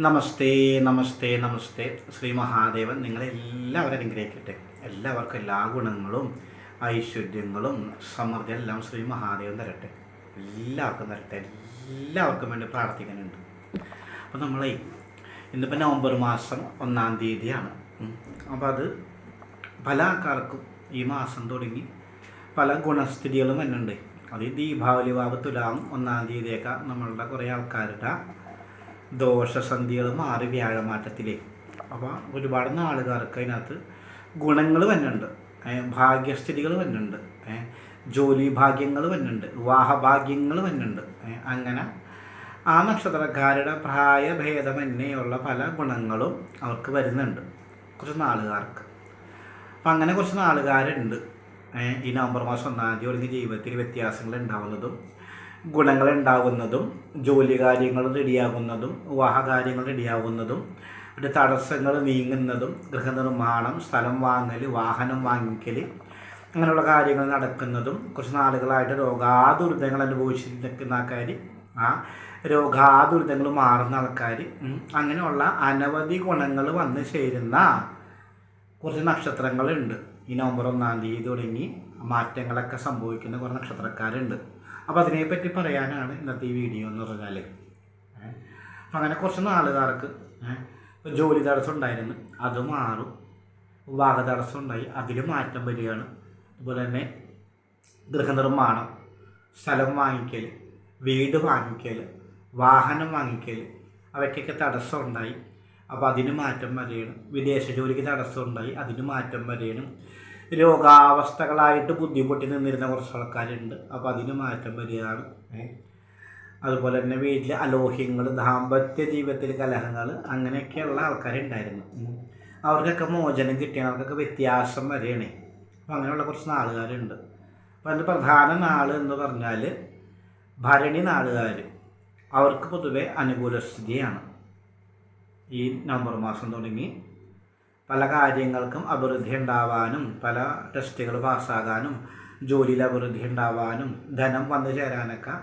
നമസ്തേ നമസ്തേ നമസ്തേ. ശ്രീ മഹാദേവൻ നിങ്ങളെ എല്ലാവരും അനുഗ്രഹിക്കട്ടെ. എല്ലാവർക്കും എല്ലാ ഗുണങ്ങളും ഐശ്വര്യങ്ങളും സമൃദ്ധി എല്ലാം ശ്രീ മഹാദേവൻ തരട്ടെ. എല്ലാവർക്കും തരട്ടെ. എല്ലാവർക്കും വേണ്ടി പ്രാർത്ഥിക്കാനുണ്ട് അപ്പോൾ നമ്മളെ ഇന്നിപ്പോൾ നവംബർ മാസം ഒന്നാം തീയതിയാണ്. അപ്പം അപ്പോൾ അത് പല ആൾക്കാർക്കും ഈ മാസം തുടങ്ങി പല ഗുണസ്ഥിതികളും വരുന്നുണ്ട്. അത് ഈ ദീപാവലി വാവ് ഒന്നാം തീയതിയൊക്കെ നമ്മളുടെ കുറേ ആൾക്കാരുടെ ദോഷസന്ധികൾ മാറി വ്യാഴമാറ്റത്തിലേ. അപ്പോൾ ഒരുപാട് നാളുകാർക്ക് അതിനകത്ത് ഗുണങ്ങൾ വരുന്നുണ്ട്. ഏ, ഭാഗ്യസ്ഥിതികൾ വരുന്നുണ്ട്. ഏ, ജോലി ഭാഗ്യങ്ങൾ വരുന്നുണ്ട്. വിവാഹഭാഗ്യങ്ങൾ വരുന്നുണ്ട്. അങ്ങനെ ആ നക്ഷത്രക്കാരുടെ എന്നെയുള്ള പല ഗുണങ്ങളും അവർക്ക് വരുന്നുണ്ട് കുറച്ച് നാളുകാർക്ക്. അപ്പം അങ്ങനെ കുറച്ച് നാളുകാരുണ്ട്. ഈ നവംബർ മാസം ഒന്നാം തീയതി ഒരു ജീവിതത്തിൽ വ്യത്യാസങ്ങൾ ഉണ്ടാവുന്നതും ഗുണങ്ങൾ ഉണ്ടാകുന്നതും ജോലി കാര്യങ്ങൾ റെഡിയാകുന്നതും വിവാഹ കാര്യങ്ങൾ റെഡിയാകുന്നതും ഒരു തടസ്സങ്ങൾ നീങ്ങുന്നതും ഗൃഹനിർമ്മാണം സ്ഥലം വാങ്ങൽ വാഹനം വാങ്ങിക്കൽ അങ്ങനെയുള്ള കാര്യങ്ങൾ നടക്കുന്നതും കുറച്ച് നാളുകളായിട്ട് രോഗാതുരിതങ്ങൾ അനുഭവിച്ചിരിക്കുന്ന ആൾക്കാർ ആ രോഗാതുരിതങ്ങൾ മാറുന്ന ആൾക്കാർ അങ്ങനെയുള്ള അനവധി ഗുണങ്ങൾ വന്നു ചേരുന്ന കുറച്ച് നക്ഷത്രങ്ങളുണ്ട്. ഈ നവംബർ ഒന്നാം തീയതി തുടങ്ങി മാറ്റങ്ങളൊക്കെ സംഭവിക്കുന്ന കുറേ നക്ഷത്രക്കാരുണ്ട്. അപ്പോൾ അതിനെപ്പറ്റി പറയാനാണ് ഇന്നത്തെ ഈ വീഡിയോ എന്ന് പറഞ്ഞാൽ അപ്പം അങ്ങനെ കുറച്ച് നാളുകാർക്ക് ജോലി തടസ്സം ഉണ്ടായിരുന്നു. അത് മാറും. വിവാഹ തടസ്സം ഉണ്ടായി. അതിൽ മാറ്റം വരികയാണ്. അതുപോലെ തന്നെ ഗൃഹനിർമ്മാണം സ്ഥലം വാങ്ങിക്കൽ വീട് വാങ്ങിക്കൽ വാഹനം വാങ്ങിക്കൽ അവയ്ക്കൊക്കെ തടസ്സം ഉണ്ടായി. അപ്പോൾ അതിന് മാറ്റം വരെയാണ് വിദേശ ജോലിക്ക് തടസ്സം ഉണ്ടായി. അതിന് മാറ്റം വരെയാണ് രോഗാവസ്ഥകളായിട്ട് ബുദ്ധിമുട്ടി നിന്നിരുന്ന കുറച്ച് ആൾക്കാരുണ്ട്. അപ്പോൾ അതിന് മാറ്റം വരികയാണ്. അതുപോലെ തന്നെ വീട്ടിലെ അലോഹ്യങ്ങൾ ദാമ്പത്യ ജീവിതത്തിൽ കലഹങ്ങൾ അങ്ങനെയൊക്കെയുള്ള ആൾക്കാരുണ്ടായിരുന്നു. അവർക്കൊക്കെ മോചനം കിട്ടിയ അവർക്കൊക്കെ വ്യത്യാസം വരെയാണ്. അപ്പോൾ അങ്ങനെയുള്ള കുറച്ച് നാളുകാരുണ്ട്. അപ്പോൾ അതിന്റെ പ്രധാന നാൾ എന്ന് പറഞ്ഞാൽ ഭരണി നാളുകാർ അവർക്ക് പൊതുവെ അനുകൂല സ്ഥിതിയാണ്. ഈ നവംബർ മാസം തുടങ്ങി പല കാര്യങ്ങൾക്കും അഭിവൃദ്ധി ഉണ്ടാവാനും പല ടെസ്റ്റുകൾ പാസ്സാകാനും ജോലിയിൽ അഭിവൃദ്ധി ഉണ്ടാവാനും ധനം വന്നു ചേരാനൊക്കെ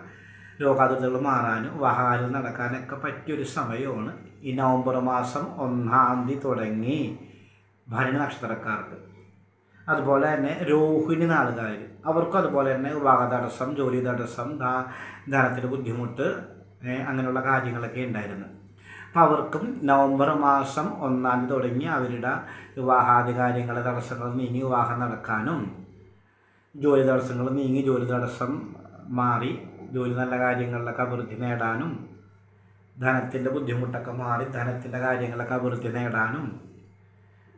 രോഗാതുരതകൾ മാറാനും വാഹനം നടക്കാനൊക്കെ പറ്റിയൊരു സമയമാണ്. ഈ നവംബർ മാസം ഒന്നാം തീയതി തുടങ്ങി ഭരണി നക്ഷത്രക്കാർക്ക്. അതുപോലെ തന്നെ രോഹിണി നാളുകാർ അവർക്കും അതുപോലെ തന്നെ വിവാഹ തടസ്സം ജോലി തടസ്സം ധനത്തിന്റെ ബുദ്ധിമുട്ട് അങ്ങനെയുള്ള കാര്യങ്ങളൊക്കെ ഉണ്ടായിരുന്നു. അപ്പോൾ അവർക്കും നവംബർ മാസം ഒന്നാം തീയതി തുടങ്ങി അവരുടെ വിവാഹാദി കാര്യങ്ങളെ തടസ്സങ്ങൾ നീങ്ങി വിവാഹം നടക്കാനും. ജോലി തടസ്സങ്ങൾ നീങ്ങി ജോലി തടസ്സം മാറി ജോലി നല്ല കാര്യങ്ങളിലൊക്കെ അഭിവൃദ്ധി നേടാനും. ധനത്തിന്റെ ബുദ്ധിമുട്ടൊക്കെ മാറി ധനത്തിന്റെ കാര്യങ്ങളൊക്കെ അഭിവൃദ്ധി നേടാനും.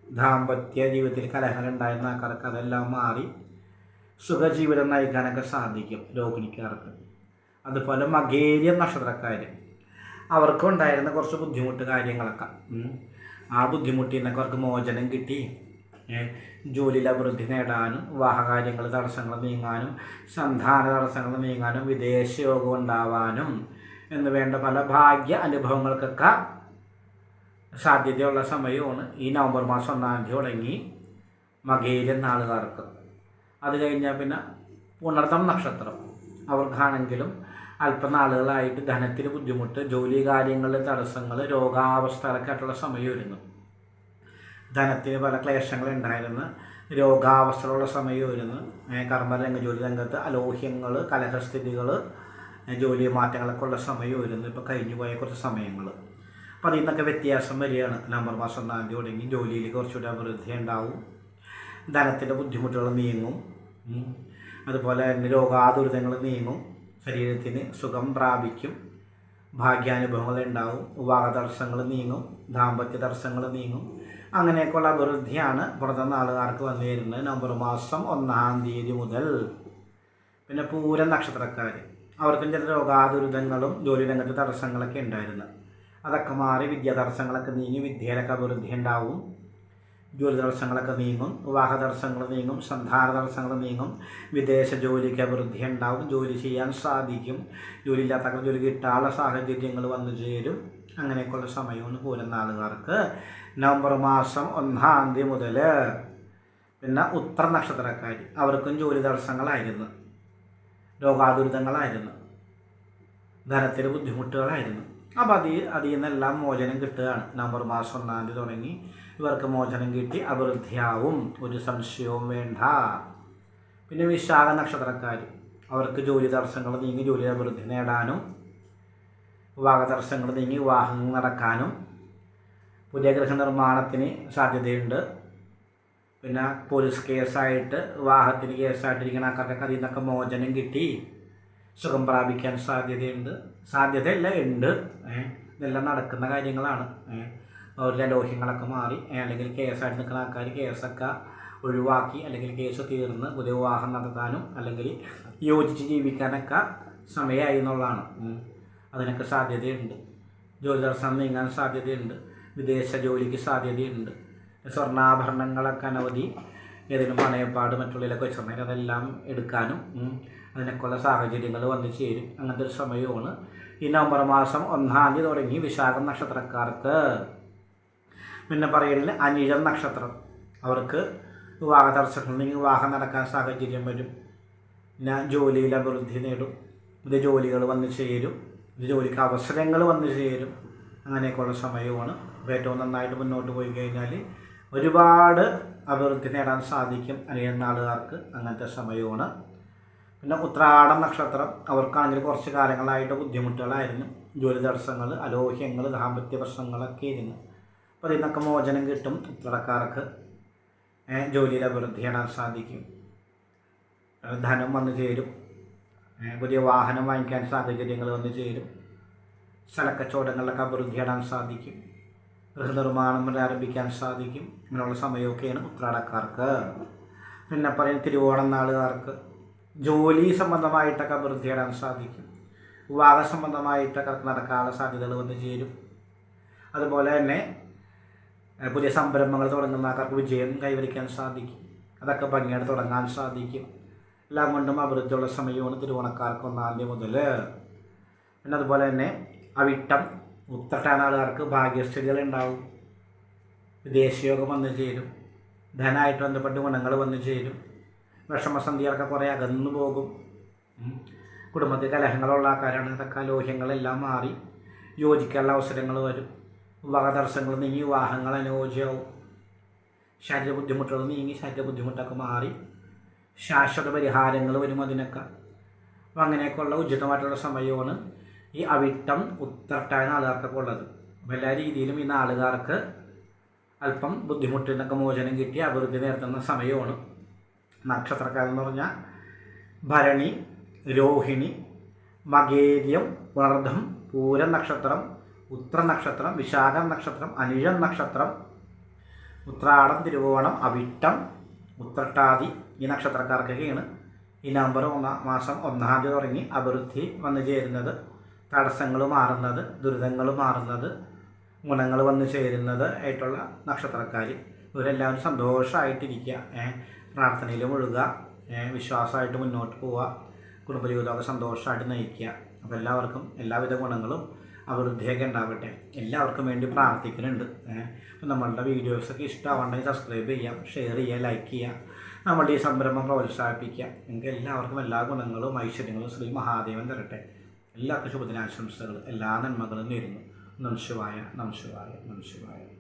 ദാമ്പത്യ ജീവിതത്തിൽ കലഹങ്ങൾ ഉണ്ടായിരുന്ന ആൾക്കാർക്ക് അതെല്ലാം മാറി സുഖജീവിതം നയിക്കാനൊക്കെ സാധിക്കും രോഹിണിക്കാർക്ക് അതുപോലെ മകേരിയ നക്ഷത്രക്കാർ അവർക്കും ഉണ്ടായിരുന്ന കുറച്ച് ബുദ്ധിമുട്ട് കാര്യങ്ങളൊക്കെ. ആ ബുദ്ധിമുട്ടിൽ നിന്നൊക്കെ അവർക്ക് മോചനം കിട്ടി. ജോലിയിൽ അഭിവൃദ്ധി നേടാനും വിവാഹകാര്യങ്ങൾ തടസ്സങ്ങൾ നീങ്ങാനും സന്താന തടസ്സങ്ങൾ നീങ്ങാനും വിദേശയോഗം ഉണ്ടാവാനും എന്ന് വേണ്ട പല ഭാഗ്യ അനുഭവങ്ങൾക്കൊക്കെ സാധ്യതയുള്ള സമയമാണ്. ഈ നവംബർ മാസം ഒന്നാം തീയതി തുടങ്ങി മകേരി നാളുകാർക്ക്. അത് കഴിഞ്ഞാൽ പിന്നെ പുണർത്തം നക്ഷത്രം. അവർക്കാണെങ്കിലും അല്പനാളുകളായിട്ട് ധനത്തിന് ബുദ്ധിമുട്ട് ജോലി കാര്യങ്ങളിൽ തടസ്സങ്ങൾ രോഗാവസ്ഥകളൊക്കെയായിട്ടുള്ള സമയമായിരുന്നു ധനത്തിന് പല ക്ലേശങ്ങൾ ഉണ്ടായിരുന്നു. രോഗാവസ്ഥകളുള്ള സമയമായിരുന്നു വരുന്നു കർമ്മരംഗ ജോലി രംഗത്ത് അലോഹ്യങ്ങൾ കലഹസ്ഥിതികൾ ജോലി മാറ്റങ്ങളൊക്കെ ഉള്ള സമയമായിരുന്നു ഇപ്പോൾ കഴിഞ്ഞു പോയ കുറച്ച് സമയങ്ങൾ. അപ്പോൾ അതിൽ നിന്നൊക്കെ വ്യത്യാസം വരികയാണ്. നവംബർ മാസം ഒന്നാം തീയതി തുടങ്ങി. ജോലിയിൽ കുറച്ചുകൂടി അഭിവൃദ്ധി ഉണ്ടാവും. ധനത്തിന്റെ ബുദ്ധിമുട്ടുകൾ നീങ്ങും. അതുപോലെ തന്നെ രോഗാതുരിതങ്ങൾ നീങ്ങും. ശരീരത്തിന് സുഖം പ്രാപിക്കും. ഭാഗ്യാനുഭവങ്ങൾ ഉണ്ടാവും. വിവാഹതർശങ്ങൾ നീങ്ങും. ദാമ്പത്യ തർശങ്ങൾ നീങ്ങും. അങ്ങനെയൊക്കെയുള്ള അഭിവൃദ്ധിയാണ് പുറത്തെ നാളുകാർക്ക് വന്നു വരുന്നത് നവംബർ മാസം ഒന്നാം തീയതി മുതൽ. പിന്നെ പൂരം നക്ഷത്രക്കാർ. അവർക്കും ചില രോഗാതുരിതങ്ങളും ജോലി രംഗത്ത് തടസ്സങ്ങളൊക്കെ ഉണ്ടായിരുന്നു. അതൊക്കെ മാറി വിദ്യാ തടസ്സങ്ങളൊക്കെ നീങ്ങി വിദ്യയിലൊക്കെ അഭിവൃദ്ധി ഉണ്ടാവും. ജോലി തടസ്സങ്ങളൊക്കെ നീങ്ങും വിവാഹ തടസ്സങ്ങൾ നീങ്ങും സന്താന തടസ്സങ്ങൾ നീങ്ങും വിദേശ ജോലിക്ക് അഭിവൃദ്ധി ഉണ്ടാവും ജോലി ചെയ്യാൻ സാധിക്കും ജോലി ഇല്ലാത്തവർക്ക് ജോലി കിട്ടാനുള്ള സാഹചര്യങ്ങൾ വന്നു ചേരും. അങ്ങനെയൊക്കെയുള്ള സമയമാണ് പോരുന്ന ആളുകാർക്ക് നവംബർ മാസം ഒന്നാം തീയതി മുതൽ പിന്നെ ഉത്തര നക്ഷത്രക്കാർ അവർക്കും ജോലി തടസ്സങ്ങളായിരുന്നു രോഗാതുരിതങ്ങളായിരുന്നു. ധനത്തിന് ബുദ്ധിമുട്ടുകളായിരുന്നു. അപ്പോൾ അതിൽ അതിൽ നിന്നെല്ലാം മോചനം കിട്ടുകയാണ്. നവംബർ മാസം ഒന്നാം തീയതി തുടങ്ങി. ഇവർക്ക് മോചനം കിട്ടി അഭിവൃദ്ധിയാവും. ഒരു സംശയവും വേണ്ട. പിന്നെ വിശാഖ നക്ഷത്രക്കാർ അവർക്ക് ജോലി തടസ്സങ്ങൾ നീങ്ങി ജോലി അഭിവൃദ്ധി നേടാനും വിവാഹ തടസ്സങ്ങൾ നീങ്ങി വിവാഹങ്ങൾ നടക്കാനും പുതിയ ഗൃഹ നിർമ്മാണത്തിന് സാധ്യതയുണ്ട്. പിന്നെ പോലീസ് കേസായിട്ട് വിവാഹത്തിന് കേസായിട്ടിരിക്കുന്ന ആൾക്കാർക്കൊക്കെ അതിൽ നിന്നൊക്കെ മോചനം കിട്ടി. സുഖം പ്രാപിക്കാൻ സാധ്യതയുണ്ട്. സാധ്യതയല്ല ഉണ്ട്. ഇതെല്ലാം നടക്കുന്ന കാര്യങ്ങളാണ്. അവരുടെ ലോഹ്യങ്ങളൊക്കെ മാറി. അല്ലെങ്കിൽ കേസായിട്ട് നിൽക്കുന്ന ആൾക്കാർ കേസൊക്കെ ഒഴിവാക്കി അല്ലെങ്കിൽ കേസ് തീർന്ന് പുതിയ വിവാഹം നടത്താനും അല്ലെങ്കിൽ യോജിച്ച് ജീവിക്കാനൊക്കെ സമയമായി എന്നുള്ളതാണ്. അതിനൊക്കെ സാധ്യതയുണ്ട്. ജോലി തടസ്സം നീങ്ങാൻ സാധ്യതയുണ്ട്. വിദേശ ജോലിക്ക് സാധ്യതയുണ്ട്. സ്വർണാഭരണങ്ങളൊക്കെ അനവധി ഏതെങ്കിലും പണയപ്പാട് മറ്റുള്ളതിലൊക്കെ വെച്ചിട്ടുണ്ടെങ്കിൽ അതെല്ലാം എടുക്കാനും അതിനൊക്കെയുള്ള സാഹചര്യങ്ങൾ വന്നു ചേരും. അങ്ങനത്തെ ഒരു സമയമാണ്. ഈ നവംബർ മാസം ഒന്നാം തീയതി തുടങ്ങി വിശാഖം നക്ഷത്രക്കാർക്ക്. പിന്നെ പറയുന്നത് അനിഴം നക്ഷത്രം. അവർക്ക് വിവാഹ തടസ്സങ്ങളുണ്ടെങ്കിൽ വിവാഹം നടക്കാൻ സാഹചര്യം വരും. പിന്നെ ജോലിയിൽ അഭിവൃദ്ധി നേടും. പുതിയ ജോലികൾ വന്നു ചേരും. പുതിയ ജോലിക്ക് അവസരങ്ങൾ വന്നു ചേരും. അങ്ങനെയൊക്കെയുള്ള സമയമാണ്. അപ്പോൾ ഏറ്റവും നന്നായിട്ട് മുന്നോട്ട് പോയി കഴിഞ്ഞാൽ ഒരുപാട് അഭിവൃദ്ധി നേടാൻ സാധിക്കും അനിയൻ ആളുകാർക്ക് അങ്ങനത്തെ സമയമാണ്. പിന്നെ ഉത്രാടം നക്ഷത്രം. അവർക്കാണെങ്കിൽ കുറച്ച് കാലങ്ങളായിട്ട് ബുദ്ധിമുട്ടുകളായിരുന്നു. ജോലി തടസ്സങ്ങൾ അലോഹ്യങ്ങൾ ദാമ്പത്യ പ്രശ്നങ്ങളൊക്കെ ആയിരുന്നു. അപ്പോൾ അതിൽ നിന്നൊക്കെ മോചനം കിട്ടും. ഉത്രാടക്കാർക്ക് ജോലിയിൽ അഭിവൃദ്ധി നേടാൻ സാധിക്കും. ധനം വന്നു ചേരും. പുതിയ വാഹനം വാങ്ങിക്കാൻ സാഹചര്യങ്ങൾ വന്നു ചേരും. സ്ഥലക്കച്ചവടങ്ങളിലൊക്കെ അഭിവൃദ്ധി നേടാൻ സാധിക്കും. ഗൃഹനിർമ്മാണം ആരംഭിക്കാൻ സാധിക്കും. ഇങ്ങനെയുള്ള സമയമൊക്കെയാണ് ഉത്രാടക്കാർക്ക്. പിന്നെ പറയും തിരുവോണം നാളുകാർക്ക് ജോലി സംബന്ധമായിട്ടൊക്കെ അഭിവൃദ്ധി നേടാൻ സാധിക്കും. വിവാഹ സംബന്ധമായിട്ടൊക്കെ നടക്കാനുള്ള സാധ്യതകൾ വന്നു ചേരും. അതുപോലെ തന്നെ പുതിയ സംരംഭങ്ങൾ തുടങ്ങുന്ന ആൾക്കാർക്ക് വിജയം കൈവരിക്കാൻ സാധിക്കും. അതൊക്കെ ഭംഗിയായിട്ട് തുടങ്ങാൻ സാധിക്കും. എല്ലാം കൊണ്ടും അഭിവൃദ്ധിയുള്ള സമയമാണ് തിരുവോണക്കാർക്ക് ഒന്നാം തീയതി മുതൽ. പിന്നെ അതുപോലെ തന്നെ അവിട്ടം ഉത്രട്ടാനാളുകാർക്ക് ഭാഗ്യസ്ഥിതികൾ ഉണ്ടാവും. വിദേശയോഗം വന്നു ചേരും. ധനമായിട്ട് ബന്ധപ്പെട്ട് ഗുണങ്ങൾ വന്നു ചേരും. വിഷമസന്ധികളൊക്കെ കുറേ അകന്നു പോകും. കുടുംബത്തിൽ കലഹങ്ങളുള്ള ആൾക്കാരാണ്. അതൊക്കെ ലോഹ്യങ്ങളെല്ലാം മാറി യോജിക്കാനുള്ള അവസരങ്ങൾ വരും. വിവാഹതടസ്സങ്ങൾ നീങ്ങി വിവാഹങ്ങൾ അനുയോജ്യമാവും ശാരീരിക ബുദ്ധിമുട്ടുകൾ നീങ്ങി ശാരീരിക ബുദ്ധിമുട്ടൊക്കെ മാറി ശാശ്വത പരിഹാരങ്ങൾ വരും അതിനൊക്കെ. അപ്പം അങ്ങനെയൊക്കെയുള്ള ഉചിതമായിട്ടുള്ള സമയമാണ് ഈ അവിട്ടം ഉത്തരട്ടായ നാളുകാർക്കൊക്കെ ഉള്ളത്. അപ്പോൾ എല്ലാ രീതിയിലും ഈ നാളുകാർക്ക് അല്പം ബുദ്ധിമുട്ടിൽ നിന്നൊക്കെ മോചനം കിട്ടി അഭിവൃദ്ധി നേർത്തുന്ന സമയമാണ്. നക്ഷത്രക്കാരെന്ന് പറഞ്ഞാൽ ഭരണി രോഹിണി മകേര്യം പുണർദ്ധം പൂരം നക്ഷത്രം ഉത്ര നക്ഷത്രം വിശാഖം നക്ഷത്രം അനിഴം നക്ഷത്രം ഉത്രാടം തിരുവോണം അവിട്ടം ഉത്രട്ടാതി ഈ നക്ഷത്രക്കാർക്കൊക്കെയാണ് ഈ നവംബർ ഒന്നാം മാസം ഒന്നാം തീയതി തുടങ്ങി അഭിവൃദ്ധി വന്നു ചേരുന്നത്. തടസ്സങ്ങൾ മാറുന്നത് ദുരിതങ്ങൾ മാറുന്നത് ഗുണങ്ങൾ വന്നു ചേരുന്നത് ആയിട്ടുള്ള നക്ഷത്രക്കാർ ഇവരെല്ലാവരും സന്തോഷമായിട്ടിരിക്കുക പ്രാർത്ഥനയിൽ മുഴുകുക വിശ്വാസമായിട്ട് മുന്നോട്ട് പോവുക. കുടുംബജീവിതമൊക്കെ സന്തോഷമായിട്ട് നയിക്കുക. അപ്പോൾ എല്ലാവർക്കും എല്ലാവിധ ഗുണങ്ങളും അഭിവൃദ്ധിയൊക്കെ ഉണ്ടാവട്ടെ. എല്ലാവർക്കും വേണ്ടി പ്രാർത്ഥിക്കുന്നുണ്ട്. അപ്പം നമ്മളുടെ വീഡിയോസൊക്കെ ഇഷ്ടമാവണമെങ്കിൽ സബ്സ്ക്രൈബ് ചെയ്യാം ഷെയർ ചെയ്യുക ലൈക്ക് ചെയ്യുക നമ്മളുടെ ഈ സംരംഭം പ്രോത്സാഹിപ്പിക്കുക. നിങ്ങൾക്ക് എല്ലാവർക്കും എല്ലാ ഗുണങ്ങളും ഐശ്വര്യങ്ങളും ശ്രീ മഹാദേവൻ തരട്ടെ. എല്ലാവർക്കും ശുഭദിനാശംസകൾ. എല്ലാ നന്മകളും നേരുന്നു. നമശിവായ നമശിവായ നമശിവായ